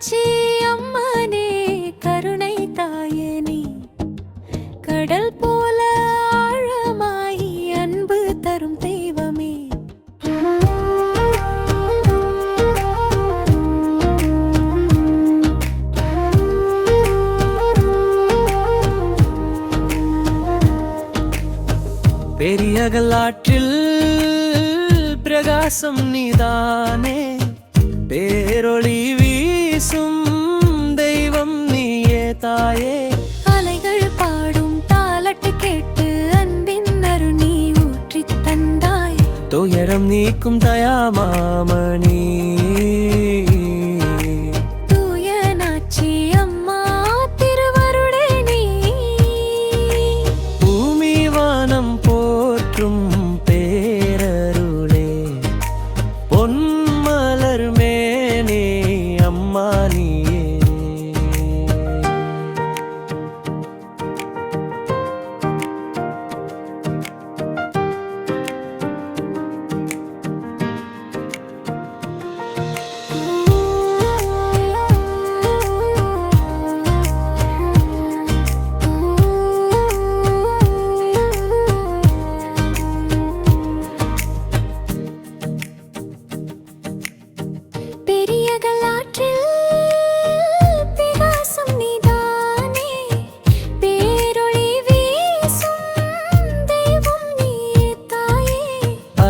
நாச்சி அம்மனே கருணை தாயனே. கடல் போல ஆழமாய் அன்பு தரும் தெய்வமே. பெரியகலாற்றில் பிரகாசம் நீதானே. பேரொளி வீசும் தெய்வம் நீயே தாயே. அலைகள் பாடும் தாளட்டு கேட்டு அன்பின் அருணி ஊற்றித் தந்தாய். துயரம் நீக்கும் தயாமாமணி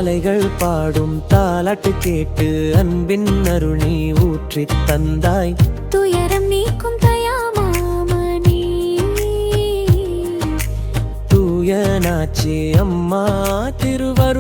அலைகள் பாடும் தாலாட்டு கேட்டு அன்பின் அருணி ஊற்றித் தந்தாய். துயரம் நீக்கும் தயாமாமணி. தூய நாச்சி அம்மா திருவ